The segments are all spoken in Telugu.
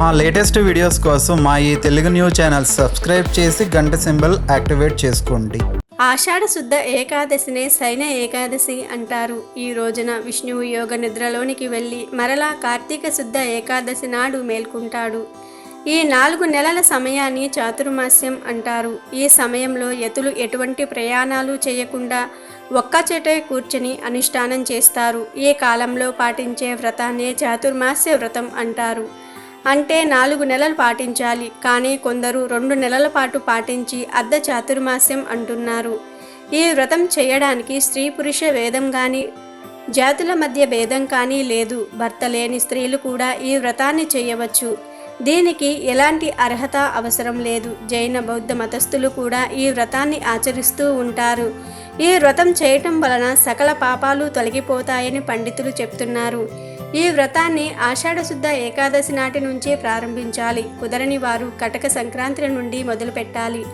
మా లేటెస్ట్ వీడియోస్ కోసం మా ఈ తెలుగు న్యూస్ ఛానల్ సబ్స్క్రైబ్ చేసి గంట సింబల్ యాక్టివేట్ చేసుకోండి. ఆషాఢ శుద్ధ ఏకాదశినే శైన ఏకాదశి అంటారు. ఈ రోజున విష్ణువు యోగ నిద్రలోనికి వెళ్ళి మరలా కార్తీక శుద్ధ ఏకాదశి నాడు మేల్కుంటాడు. ఈ నాలుగు నెలల సమయాన్ని చాతుర్మాస్యం అంటారు. ఈ సమయంలో యతులు ఎటువంటి ప్రయాణాలు చేయకుండా ఒక్కచోటే కూర్చుని కూర్చొని అనుష్ఠానం చేస్తారు. ఈ కాలంలో పాటించే వ్రతాన్నే చాతుర్మాస్య వ్రతం అంటారు. అంటే నాలుగు నెలలు పాటించాలి. కానీ కొందరు రెండు నెలల పాటు పాటించి అర్ధ చాతుర్మాస్యం అంటున్నారు. ఈ వ్రతం చేయడానికి స్త్రీ పురుష భేదం కానీ జాతుల మధ్య భేదం కానీ లేదు. భర్త లేని స్త్రీలు కూడా ఈ వ్రతాన్ని చేయవచ్చు. దీనికి ఎలాంటి అర్హత అవసరం లేదు. జైన బౌద్ధ మతస్థులు కూడా ఈ వ్రతాన్ని ఆచరిస్తూ ఉంటారు. ఈ వ్రతం చేయటం వలన సకల పాపాలు తొలగిపోతాయని పండితులు చెప్తున్నారు. ఈ వ్రతాన్ని ఆషాఢశుద్ధ ఏకాదశి నాటి నుంచే ప్రారంభించాలి. కుదరని వారు కటక సంక్రాంతి నుండి మొదలుపెట్టాలి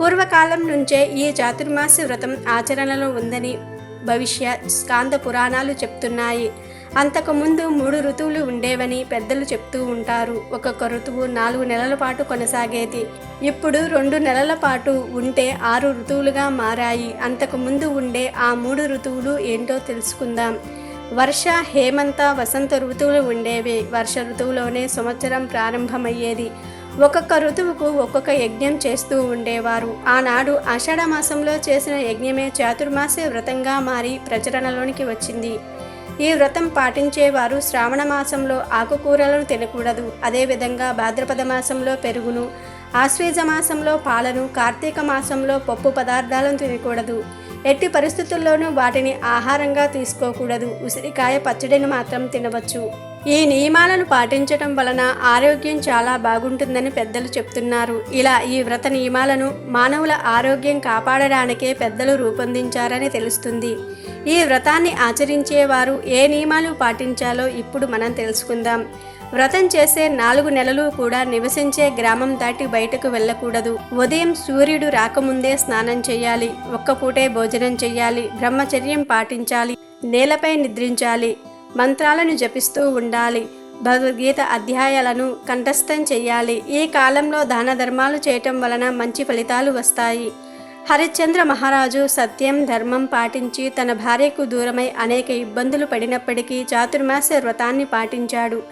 పూర్వకాలం నుంచే ఈ చాతుర్మాస్య వ్రతం ఆచరణలో ఉందని భవిష్య స్కాంద పురాణాలు చెప్తున్నాయి. అంతకుముందు మూడు ఋతువులు ఉండేవని పెద్దలు చెప్తూ ఉంటారు. ఒక్కొక్క ఋతువు నాలుగు నెలల పాటు కొనసాగేది. ఇప్పుడు రెండు నెలల పాటు ఉంటే ఆరు ఋతువులుగా మారాయి. అంతకుముందు ఉండే ఆ మూడు ఋతువులు ఏంటో తెలుసుకుందాం. వర్ష హేమంత వసంత ఋతువులు ఉండేవి. వర్ష ఋతువులోనే సంవత్సరం ప్రారంభమయ్యేది. ఒక్కొక్క ఋతువుకు ఒక్కొక్క యజ్ఞం చేస్తూ ఉండేవారు. ఆనాడు ఆషాఢ మాసంలో చేసిన యజ్ఞమే చాతుర్మాసే వ్రతంగా మారి ప్రచరణలోనికి వచ్చింది. ఈ వ్రతం పాటించేవారు శ్రావణ మాసంలో ఆకుకూరలను తినకూడదు. అదేవిధంగా భాద్రపద మాసంలో పెరుగును ఆశ్వేజ మాసంలో పాలను కార్తీక మాసంలో పప్పు పదార్థాలను తినకూడదు. ఎట్టి పరిస్థితుల్లోనూ వాటిని ఆహారంగా తీసుకోకూడదు. ఉసిరికాయ పచ్చడిని మాత్రం తినవచ్చు. ఈ నియమాలను పాటించటం వలన ఆరోగ్యం చాలా బాగుంటుందని పెద్దలు చెప్తున్నారు. ఇలా ఈ వ్రత నియమాలను మానవుల ఆరోగ్యం కాపాడడానికే పెద్దలు రూపొందించారని తెలుస్తుంది. ఈ వ్రతాన్ని ఆచరించేవారు ఏ నియమాలు పాటించాలో ఇప్పుడు మనం తెలుసుకుందాం. వ్రతం చేసే నాలుగు నెలలు కూడా నివసించే గ్రామం దాటి బయటకు వెళ్ళకూడదు. ఉదయం సూర్యుడు రాకముందే స్నానం చేయాలి. ఒక్క పూటే భోజనం చేయాలి. బ్రహ్మచర్యం పాటించాలి. నేలపై నిద్రించాలి. మంత్రాలను జపిస్తూ ఉండాలి. భగవద్గీత అధ్యాయాలను కంఠస్థం చేయాలి ఈ కాలంలో దాన ధర్మాలు చేయటం వలన మంచి ఫలితాలు వస్తాయి. హరిశ్చంద్ర మహారాజు సత్యం ధర్మం పాటించి తన భార్యకు దూరమై అనేక ఇబ్బందులు పడినప్పటికీ చాతుర్మాస వ్రతాన్ని పాటించాడు.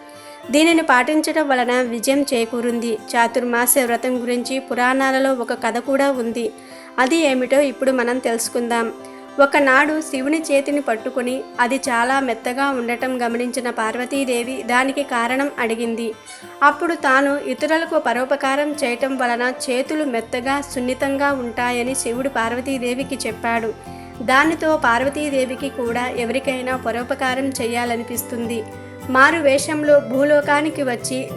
దీనిని పాటించడం వలన విజయం చేకూరింది. చాతుర్మాస వ్రతం గురించి పురాణాలలో ఒక కథ కూడా ఉంది. అది ఏమిటో ఇప్పుడు మనం తెలుసుకుందాం. ఒకనాడు శివుని చేతిని పట్టుకుని అది చాలా మెత్తగా ఉండటం గమనించిన పార్వతీదేవి దానికి కారణం అడిగింది. అప్పుడు తాను ఇతరులకు పరోపకారం చేయటం వలన చేతులు మెత్తగా సున్నితంగా ఉంటాయని శివుడు పార్వతీదేవికి చెప్పాడు. దానితో పార్వతీదేవికి కూడా ఎవరికైనా పరోపకారం చేయాలనిపిస్తుంది. మారు వేషంలో భూలోకానికి వచ్చి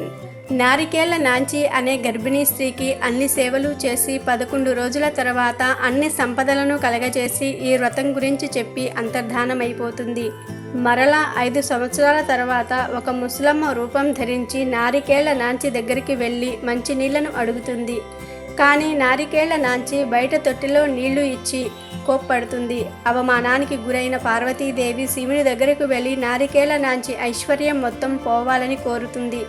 నారికేళ్ళ నాంచి అనే గర్భిణీ స్త్రీకి అన్ని సేవలు చేసి పదకొండు రోజుల తర్వాత అన్ని సంపదలను కలగజేసి ఈ వ్రతం గురించి చెప్పి అంతర్ధానమైపోతుంది. మరలా ఐదు సంవత్సరాల తర్వాత ఒక ముసలమ్మ రూపం ధరించి నారికేళ్ళ నాంచి దగ్గరికి వెళ్ళి మంచినీళ్ళను అడుగుతుంది. కానీ నారికేళ్ళ నాంచి బయట తొట్టిలో నీళ్ళు ఇచ్చి కోప్పడుతుంది. అవమానానికి గురైన పార్వతీదేవి శివుని దగ్గరకు వెళ్ళి నారికేళ్ళ నాంచి ఐశ్వర్యం మొత్తం పోవాలని కోరుతుంది.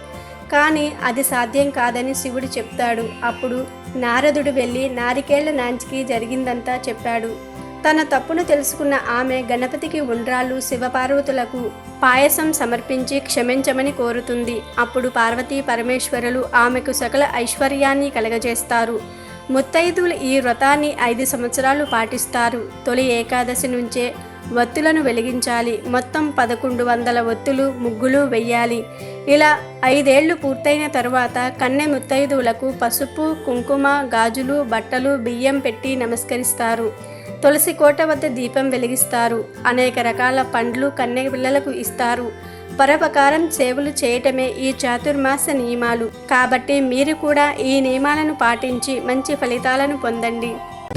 కానీ అది సాధ్యం కాదని శివుడు చెప్తాడు. అప్పుడు నారదుడు వెళ్ళి నారికేళ్ళ నాంచికి జరిగిందంతా చెప్పాడు. తన తప్పును తెలుసుకున్న ఆమె గణపతికి ఉండ్రాళ్ళు శివపార్వతులకు పాయసం సమర్పించి క్షమించమని కోరుతుంది. అప్పుడు పార్వతీ పరమేశ్వరులు ఆమెకు సకల ఐశ్వర్యాన్ని కలగజేస్తారు. ముత్తైదులు ఈ వ్రతాన్ని ఐదు సంవత్సరాలు పాటిస్తారు. తొలి ఏకాదశి నుంచే వత్తులను వెలిగించాలి. మొత్తం పదకొండు వందల ఒత్తులు ముగ్గులు వెయ్యాలి. ఇలా ఐదేళ్ళు పూర్తయిన తరువాత కన్నె ముత్తైదువులకు పసుపు కుంకుమ గాజులు బట్టలు బియ్యం పెట్టి నమస్కరిస్తారు. తులసి కోట వద్ద దీపం వెలిగిస్తారు. అనేక రకాల పండ్లు కన్నె పిల్లలకు ఇస్తారు. పరపకారం సేవలు చేయటమే ఈ చాతుర్మాస నియమాలు. కాబట్టి మీరు కూడా ఈ నియమాలను పాటించి మంచి ఫలితాలను పొందండి.